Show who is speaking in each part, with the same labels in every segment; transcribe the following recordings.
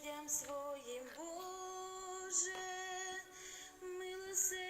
Speaker 1: милосердям своїм, Боже, милосердям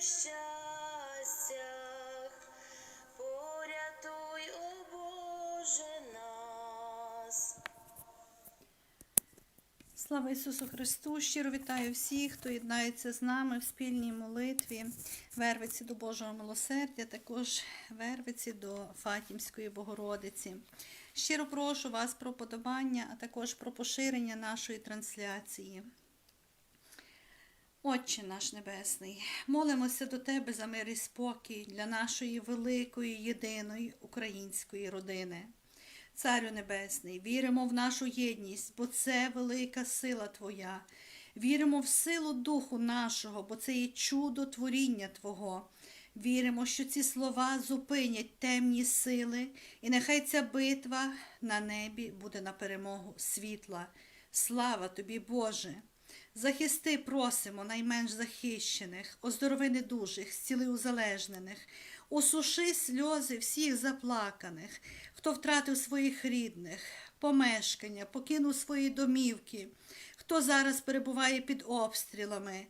Speaker 1: нещастях, порятуй, о Боже нас.
Speaker 2: Слава Ісусу Христу! Щиро вітаю всіх, хто єднається з нами в спільній молитві, вервиці до Божого милосердя, також вервиці до Фатімської Богородиці. Щиро прошу вас про подобання, а також про поширення нашої трансляції. Отче наш Небесний, молимося до Тебе за мир і спокій для нашої великої, єдиної української родини. Царю Небесний, віримо в нашу єдність, бо це велика сила Твоя. Віримо в силу Духу нашого, бо це є чудо творіння Твого. Віримо, що ці слова зупинять темні сили, і нехай ця битва на небі буде на перемогу світла. Слава тобі, Боже! Захисти, просимо найменш захищених, оздорови недужих, зціли узалежнених, осуши сльози всіх заплаканих, хто втратив своїх рідних, помешкання, покинув свої домівки, хто зараз перебуває під обстрілами.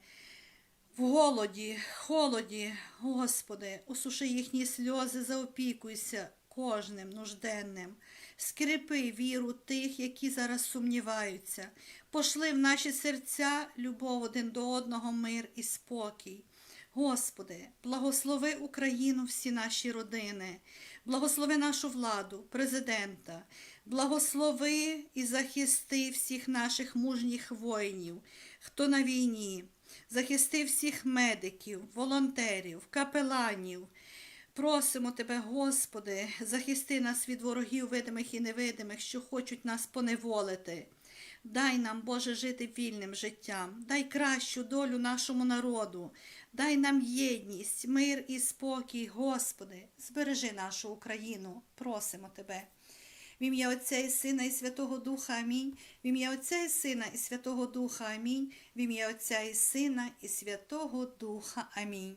Speaker 2: В голоді, холоді, Господи, осуши їхні сльози, заопікуйся кожним нужденним. Скріпи віру тих, які зараз сумніваються. Пошли в наші серця любов один до одного, мир і спокій. Господи, благослови Україну, всі наші родини, благослови нашу владу, президента, благослови і захисти всіх наших мужніх воїнів, хто на війні, захисти всіх медиків, волонтерів, капеланів. Просимо Тебе, Господи, захисти нас від ворогів видимих і невидимих, що хочуть нас поневолити. Дай нам, Боже, жити вільним життям, дай кращу долю нашому народу, дай нам єдність, мир і спокій, Господи, збережи нашу Україну, просимо Тебе. В ім'я Отця і Сина і Святого Духа Амінь. В ім'я Отця і Сина і Святого Духа Амінь. В ім'я Отця і Сина і Святого Духа Амінь.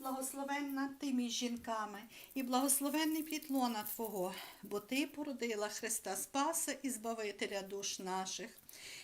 Speaker 2: благословенна ти між жінками, і благословенний плід лона Твого, бо Ти породила Христа Спаса і Збавителя душ наших.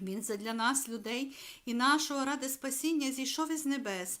Speaker 2: Він задля нас, людей, і нашого ради спасіння зійшов із небес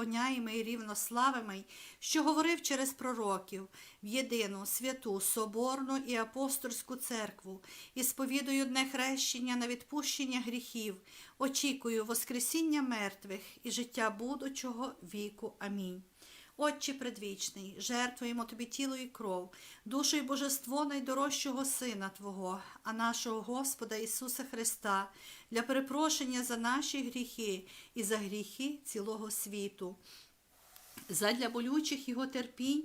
Speaker 2: поклоняємо і рівно славимо, що говорив через пророків, в єдину, святу, соборну і апостольську церкву, і сповідую дне хрещення на відпущення гріхів, очікую Воскресіння мертвих і життя будучого віку. Амінь. Отче предвічний, жертвуємо тобі тіло і кров, душу і божество найдорожчого Сина Твого, а нашого Господа Ісуса Христа, для перепрошення за наші гріхи і за гріхи цілого світу. Задля болючих його терпінь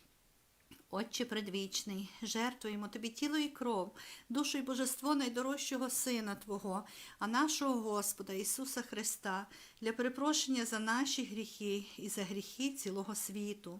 Speaker 2: Отче предвічний, жертвуємо тобі тіло і кров, душу і божество найдорожчого Сина Твого, а нашого Господа Ісуса Христа, для перепрошення за наші гріхи і за гріхи цілого світу.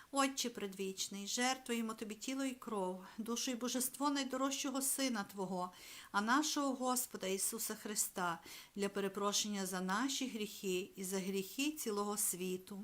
Speaker 2: Отче предвічний, жертвуємо тобі тіло і кров, душу і божество найдорожчого Сина Твого, а нашого Господа Ісуса Христа, для перепрошення за наші гріхи і за гріхи цілого світу.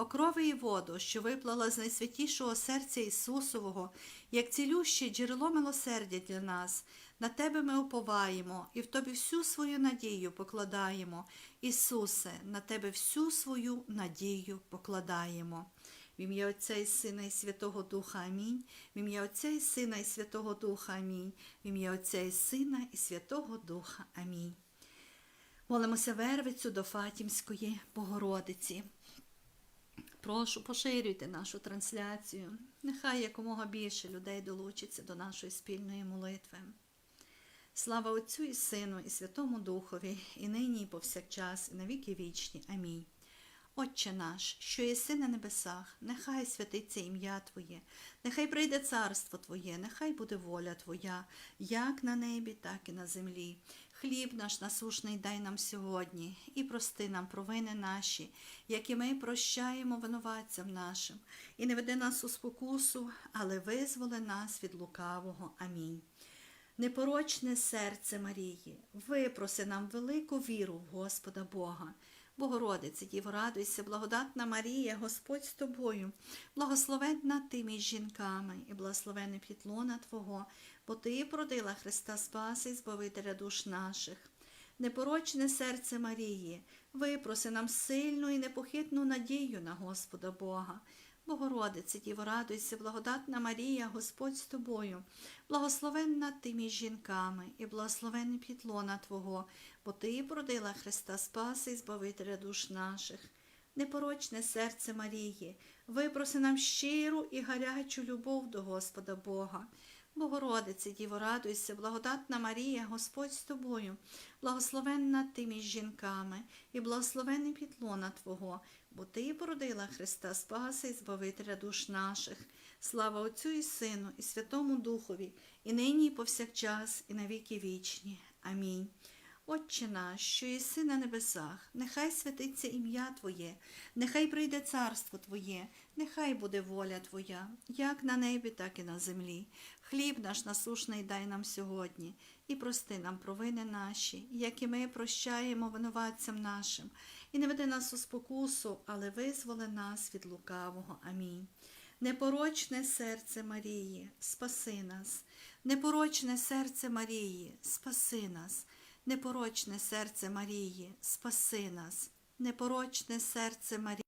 Speaker 2: О крови і воду, що виплала з найсвятішого серця Ісусового, як цілюще джерело милосердя для нас. На Тебе ми уповаємо і в Тобі всю свою надію покладаємо. Ісусе, на Тебе всю свою надію покладаємо. В ім'я Отця і Сина і Святого Духа Амінь. В ім'я Отця і Сина і Святого Духа Амінь. В ім'я Отця і Сина і Святого Духа Амінь. Молимося Вервицю до Фатімської Богородиці. Прошу, поширюйте нашу трансляцію. Нехай якомога більше людей долучиться до нашої спільної молитви. Слава Отцю і Сину, і Святому Духові, і нині, і повсякчас, і на віки вічні. Амінь. Отче наш, що єси на небесах, нехай святиться ім'я Твоє, нехай прийде царство Твоє, нехай буде воля Твоя, як на небі, так і на землі. Хліб наш насушний дай нам сьогодні, і прости нам провини наші, як і ми прощаємо винуватцям нашим, і не веди нас у спокусу, але визволи нас від лукавого. Амінь. Непорочне серце Марії, випроси нам велику віру в Господа Бога. Богородице, Діво, радуйся, благодатна Марія, Господь з тобою, благословенна ти між жінками, і благословене плітлона Твого, бо Ти породила Христа Спаси і Збавителя душ наших. Непорочне серце Марії, випроси нам сильну і непохитну надію на Господа Бога. Богородице, Діво, радуйся, благодатна Марія, Господь з тобою, благословенна ти між жінками, і благословенне плітлона Твого, бо Ти породила Христа Спаси і Збавителя душ наших. Непорочне серце Марії, випроси нам щиру і гарячу любов до Господа Бога. Богородице, Діво, радуйся, благодатна Марія, Господь з тобою, благословенна ти між жінками, і благословенне пітлона Твого, бо Ти породила Христа Спаси і Збавителя душ наших. Слава Отцю і Сину, і Святому Духові, і нині, і повсякчас, і на віки вічні. Амінь. Отче наш, що єси на небесах, нехай святиться ім'я Твоє, нехай прийде царство Твоє, нехай буде воля Твоя, як на небі, так і на землі. Хліб наш насушний дай нам сьогодні, і прости нам провини наші, як і ми прощаємо винуватцям нашим, і не веди нас у спокусу, але визволи нас від лукавого. Амінь. Непорочне серце Марії, спаси нас, непорочне серце Марії, спаси нас, непорочне серце Марії, спаси нас, непорочне серце Марії.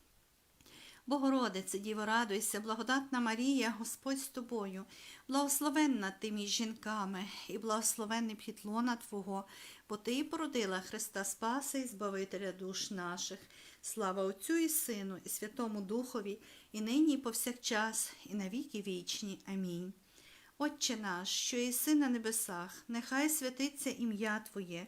Speaker 2: Богородице, Діво, радуйся, благодатна Марія, Господь з тобою, благословенна ти між жінками, і благословенний плід лона Твого, бо Ти породила Христа Спаса і Збавителя душ наших. Слава Отцю і Сину, і Святому Духові, і нині, і повсякчас, і на віки вічні. Амінь. Отче наш, що єси на небесах, нехай святиться ім'я Твоє,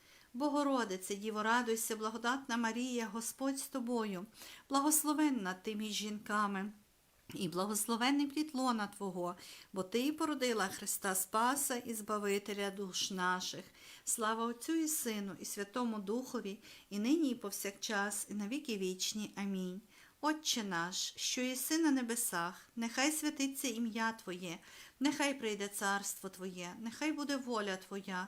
Speaker 2: Богородице, Діво, радуйся, благодатна Марія, Господь з тобою, благословенна ти між жінками, і благословенний плід лона Твого, бо Ти породила Христа Спаса і Збавителя душ наших. Слава Отцю і Сину, і Святому Духові, і нині, і повсякчас, і на віки вічні. Амінь. Отче наш, що єси на небесах, нехай святиться ім'я Твоє, нехай прийде царство Твоє, нехай буде воля Твоя,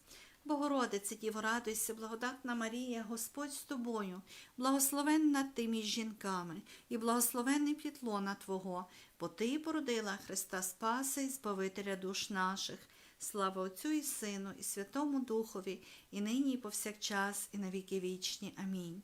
Speaker 2: Богородице, Діво, радуйся, благодатна Марія, Господь з тобою, благословенна ти між жінками, і благословенний пітлона лона Твого, бо Ти породила Христа Спаса і Збавителя душ наших. Слава Отцю і Сину, і Святому Духові, і нині, і повсякчас, і навіки вічні. Амінь.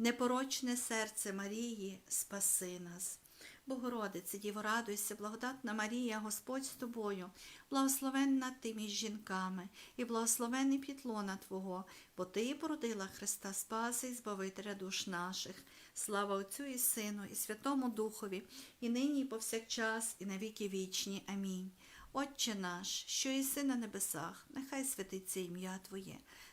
Speaker 2: непорочне серце Марії, спаси нас. Богородице, Діво, радуйся, благодатна Марія, Господь з тобою, благословенна ти між жінками, і благословенний пітлона Твого, бо Ти породила Христа Спаси і Збавителя душ наших. Слава Отцю і Сину, і Святому Духові, і нині, і повсякчас, і на віки вічні. Амінь. Отче наш, що єси на небесах, нехай святиться ім'я Твоє,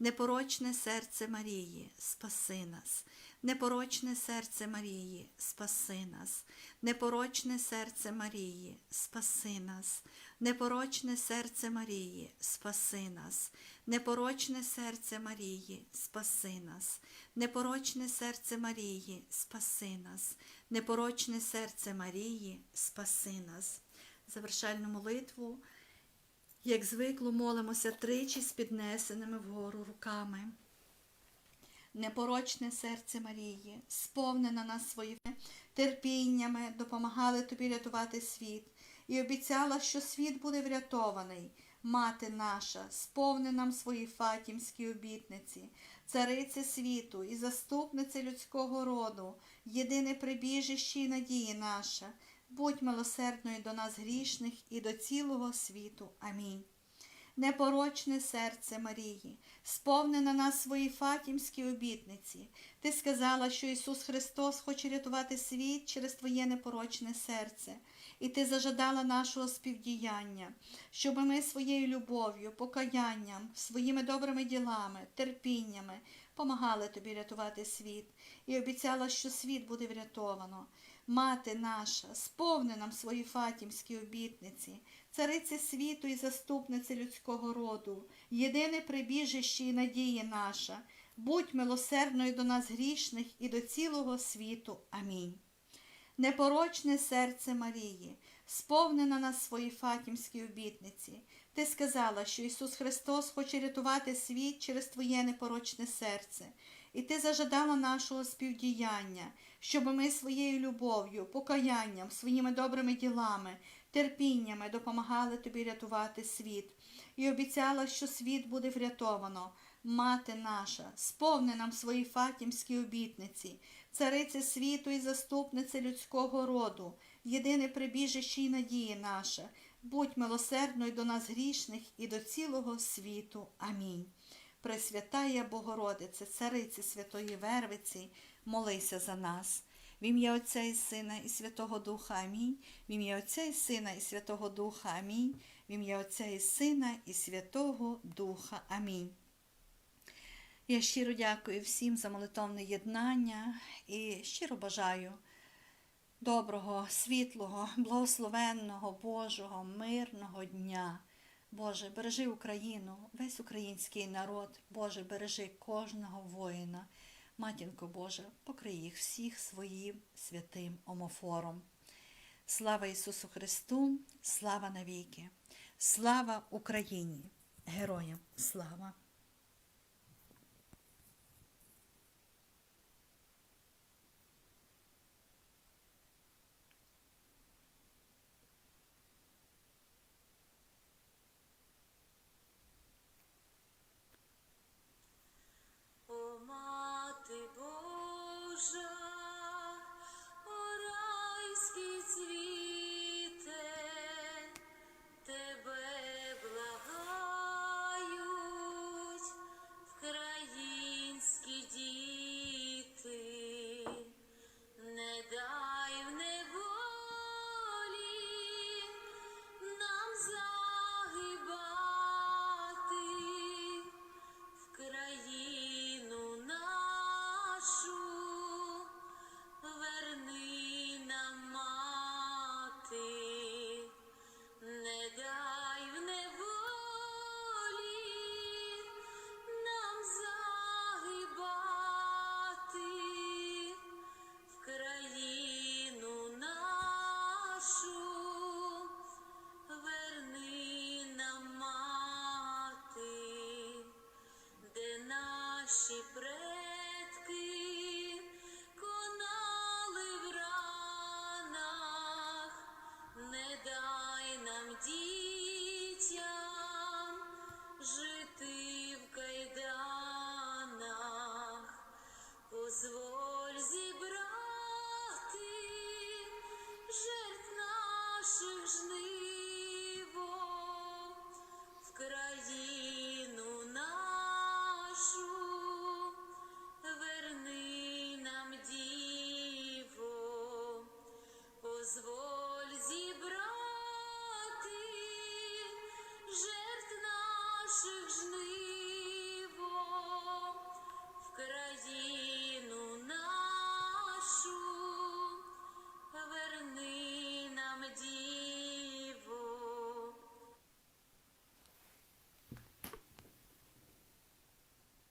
Speaker 2: непорочне серце Марії, спаси нас, непорочне серце Марії, спаси нас, непорочне серце Марії, спаси нас, непорочне серце Марії, спаси нас, непорочне серце Марії, спаси нас, непорочне серце Марії, спаси нас, непорочне серце Марії, спаси нас. Завершальну молитву, як звикло, молимося тричі з піднесеними вгору руками. Непорочне серце Марії, сповнена нас своїми терпіннями, допомагали тобі рятувати світ, і обіцяла, що світ буде врятований. Мати наша, сповни нам свої фатімські обітниці, царице світу і заступнице людського роду, єдине прибіжище і надії наша, будь милосердною до нас грішних і до цілого світу. Амінь непорочне серце Марії, сповни на нас свої фатімські обітниці. Ти сказала, що Ісус Христос хоче рятувати світ через Твоє непорочне серце, і Ти зажадала нашого співдіяння, щоб ми своєю любов'ю, покаянням, своїми добрими ділами, терпіннями помагали Тобі рятувати світ, і обіцяла, що світ буде врятовано. Мати наша, сповни нам свої фатімські обітниці, цариці світу і заступниці людського роду, єдине прибіжище і надія наша, будь милосердною до нас грішних і до цілого світу. Амінь. Непорочне серце Марії, сповни на нас свої фатімські обітниці. Ти сказала, що Ісус Христос хоче рятувати світ через Твоє непорочне серце, і Ти зажадала нашого співдіяння, щоб ми своєю любов'ю, покаянням, своїми добрими ділами, терпіннями допомагали Тобі рятувати світ, і обіцяла, що світ буде врятовано. Мати наша, сповни нам свої фатімські обітниці, царице світу і заступнице людського роду, єдине прибіжище й надія наша, будь милосердною до нас грішних і до цілого світу. Амінь. Пресвятая Богородице, цариці Святої Вервиці, молися за нас. В ім'я Отця і Сина і Святого Духа Амінь. В ім'я Отця і Сина і Святого Духа Амінь. В ім'я Отця і Сина і Святого Духа Амінь. Я щиро дякую всім за молитовне єднання і щиро бажаю доброго, світлого, благословенного, Божого, мирного дня. Боже, бережи Україну, весь український народ, Боже, бережи кожного воїна. Матінко Боже, покрий їх всіх своїм святим омофором. Слава Ісусу Христу, слава навіки, слава Україні, героям слава!